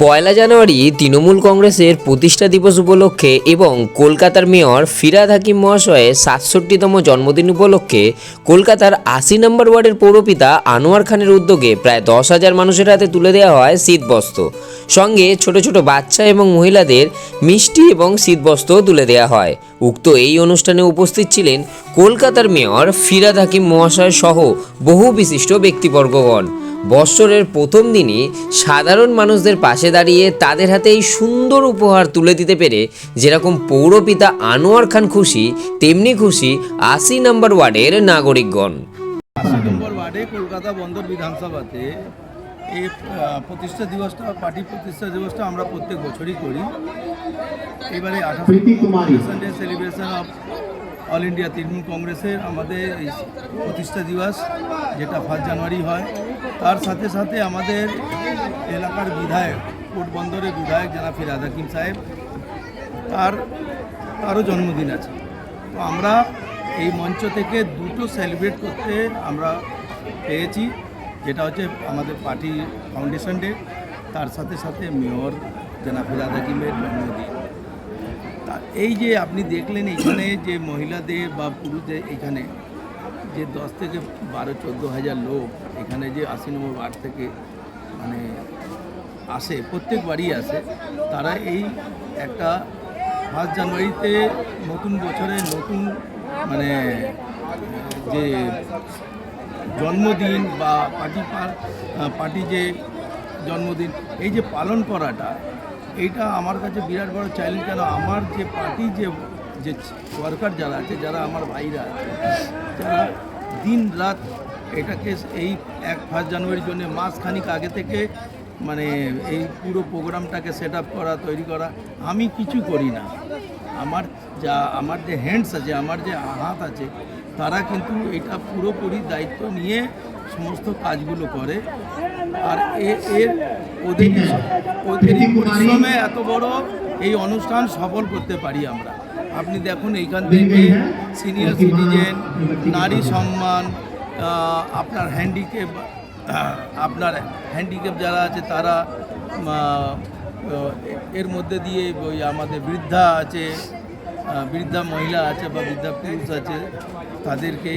পয়লা জানুয়ারি তৃণমূল কংগ্রেসের প্রতিষ্ঠা দিবস উপলক্ষে এবং কলকাতার মেয়র ফিরাদ হাকিম মহাশয়ের সাতষট্টিতম জন্মদিন উপলক্ষে কলকাতার আশি নম্বর ওয়ার্ডের পৌরপিতা আনোয়ার খানের উদ্যোগে প্রায় দশ হাজার মানুষের হাতে তুলে দেওয়া হয় শীতবস্ত্র। সঙ্গে ছোট ছোট বাচ্চা এবং মহিলাদের মিষ্টি এবং শীতবস্ত্রও তুলে দেওয়া হয়। উক্ত এই অনুষ্ঠানে উপস্থিত ছিলেন কলকাতার মেয়র ফিরাদ হাকিম মহাশয় সহ বহু বিশিষ্ট ব্যক্তিবর্গগণ। বৎসরের প্রথম দিনই সাধারণ মানুষদের পাশে দাঁড়িয়ে তাদের হাতে এই সুন্দর উপহার তুলে দিতে পেরে যেরকম পৌরপিতা আনোয়ার খান খুশি তেমনি খুশি আশি নম্বর ওয়ার্ডের নাগরিকগণ। আশি নম্বর ওয়ার্ডে কলকাতা বন্দর বিধানসভাতে এই প্রতিষ্ঠা দিবসটা পার্টি প্রতিষ্ঠা দিবসটা আমরা প্রত্যেক বছরই করি। এবারে প্রীতি celebration of all India Trinamool কংগ্রেসের আমাদের এই প্রতিষ্ঠা দিবস, যেটা ফার্স্ট জানুয়ারি হয়। তার সাথে সাথে আমাদের এলাকার বিধায়ক কোট বন্দরের বিধায়ক জানা ফিরাদ হাকিম সাহেব, তার, তারও জন্মদিন আছে। তো আমরা এই মঞ্চ থেকে দুটো সেলিব্রেট করতে আমরা পেয়েছি, যেটা হচ্ছে আমাদের পার্টি ফাউন্ডেশন ডে। তার সাথে সাথে মেয়র জনাব ফিরাদ হাকিমের জন্মদিন। এই যে আপনি দেখলেন এখানে যে মহিলাদের বা পুরুষদের এখানে যে দশ থেকে বারো, চোদ্দ হাজার লোক এখানে যে আশি নম্বর ওয়ার্ড থেকে মানে আসে, প্রত্যেক বাড়ি আসে, তারা এই একটা ফার্স্ট জানুয়ারিতে নতুন বছরে নতুন মানে যে জন্মদিন বা পার্টি পার পার্টি যে জন্মদিন, এই যে পালন করাটা এইটা আমার কাছে বিরাট বড় চ্যালেঞ্জ কেন আমার যে পার্টি যে যে ওয়ার্কার যারা আছে, যারা আমার ভাইরা আছে, যারা দিন রাত এটাকে এই এক ফার্স্ট জানুয়ারির জন্য মাস খানিক আগে থেকে মানে এই পুরো প্রোগ্রামটাকে সেট করা, তৈরি করা, আমি কিছু করি না। আমার যা, আমার যে হ্যান্ডস আছে, আমার যে হাত আছে তারা কিন্তু এটা পুরোপুরি দায়িত্ব নিয়ে সমস্ত কাজগুলো করে। আর এর ওদের ওদেরই পরিশ্রমে এত বড় এই অনুষ্ঠান সফল করতে পারি আমরা। আপনি দেখুন এইখান থেকে সিনিয়র সিটিজেন নারী সম্মান আপনার হ্যান্ডিক্যাপ আপনার হ্যান্ডিক্যাপ যারা আছে তারা এর মধ্যে দিয়ে ওই আমাদের বৃদ্ধা আছে বৃদ্ধা মহিলা আছে বা বৃদ্ধা পুরুষ আছে, তাদেরকে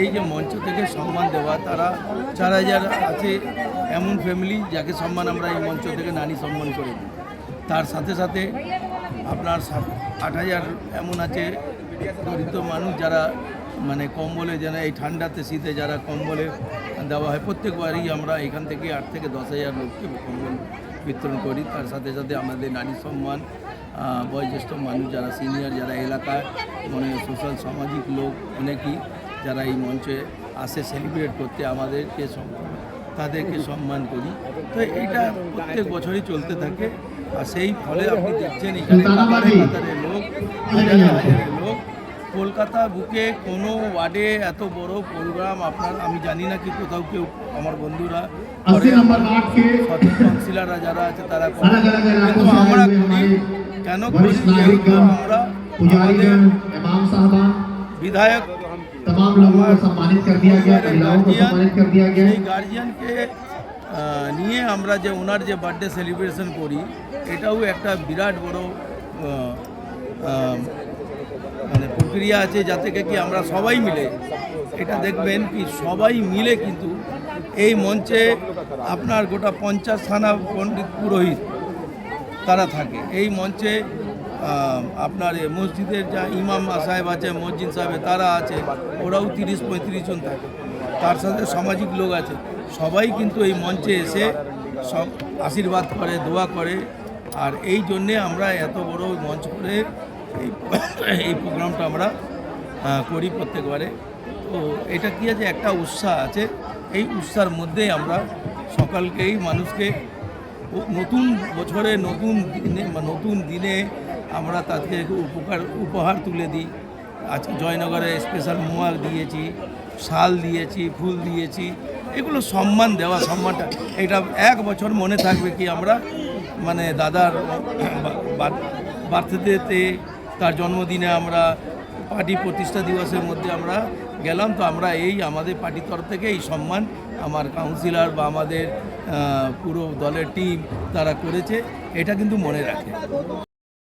এই যে মঞ্চ থেকে সম্মান দেওয়া, তারা চার হাজার আছে এমন ফ্যামিলি যাকে সম্মান আমরা এই মঞ্চ থেকে নারী সম্মান করে দিই। তার সাথে সাথে আপনার আট হাজার এমন আছে দরিদ্র মানুষ যারা মানে কম্বলে যেন এই ঠান্ডাতে শীতে যারা কম্বলে দেওয়া হয়, প্রত্যেকবারই আমরা এখান থেকে আট থেকে দশ হাজার লোককে কম্বল বিতরণ করি। তার সাথে সাথে আমাদের নারী সম্মান বয়োজ্যেষ্ঠ মানুষ যারা সিনিয়র যারা এলাকার মানে সোশ্যাল সামাজিক লোক অনেকেই যারা এই মঞ্চে আসে সেলিব্রেট করতে আমাদেরকে তাদেরকে সম্মান করি। তো এটা প্রত্যেক বছরই চলতে থাকে। আর সেই ফলে আপনি দেখছেন এখানে লোক লোক। কলকাতা বুকে কোনো ওয়ার্ডে এত বড় প্রোগ্রাম আপনার আমি জানি না কি কোথাও কেউ আমার বন্ধুরা সঠিক কাউন্সিলাররা যারা আছে তারা কিন্তু আমরা করি কেন করি আমরা বিধায়ক সেই গার্জিয়ানকে নিয়ে আমরা যে ওনার যে বার্থডে সেলিব্রেশন করি এটাও একটা বিরাট বড় মানে প্রক্রিয়া আছে যাতে কি আমরা সবাই মিলে এটা দেখবেন কি সবাই মিলে কিন্তু এই মঞ্চে আপনার গোটা পঞ্চাশ থানা পণ্ডিত পুরোহিত তারা থাকে। এই মঞ্চে আপনার মসজিদের যা ইমাম সাহেব আছে, মসজিদ সাহেব, তারা আছে, ওরাও তিরিশ, পঁয়ত্রিশ জন থাকে। তার সাথে সামাজিক লোক আছে। সবাই কিন্তু এই মঞ্চে এসে সব আশীর্বাদ করে, দোয়া করে। আর এই জন্যে আমরা এত বড় মঞ্চ করে এই এই প্রোগ্রামটা আমরা করি প্রত্যেকবারে। তো এটা কি আছে? একটা উৎসাহ আছে। এই উৎসাহের মধ্যেই আমরা সকালকেই মানুষকে নতুন বছরে নতুন দিনে নতুন দিনে আমরা তাদেরকে উপকার, উপহার তুলে দিই। আজকে জয়নগরে স্পেশাল মোয়া দিয়েছি, শাল দিয়েছি, ফুল দিয়েছি, এগুলো সম্মান দেওয়া, সম্মানটা, এটা এক বছর মনে থাকবে কি আমরা মানে দাদার বার্থডেতে তার জন্মদিনে আমরা পার্টি প্রতিষ্ঠা দিবসের মধ্যে আমরা গেলাম। তো আমরা এই আমাদের পার্টির তরফ থেকে এই সম্মান আমার কাউন্সিলর বা আমাদের পুরো দলের টিম তারা করেছে এটা কিন্তু মনে রাখে।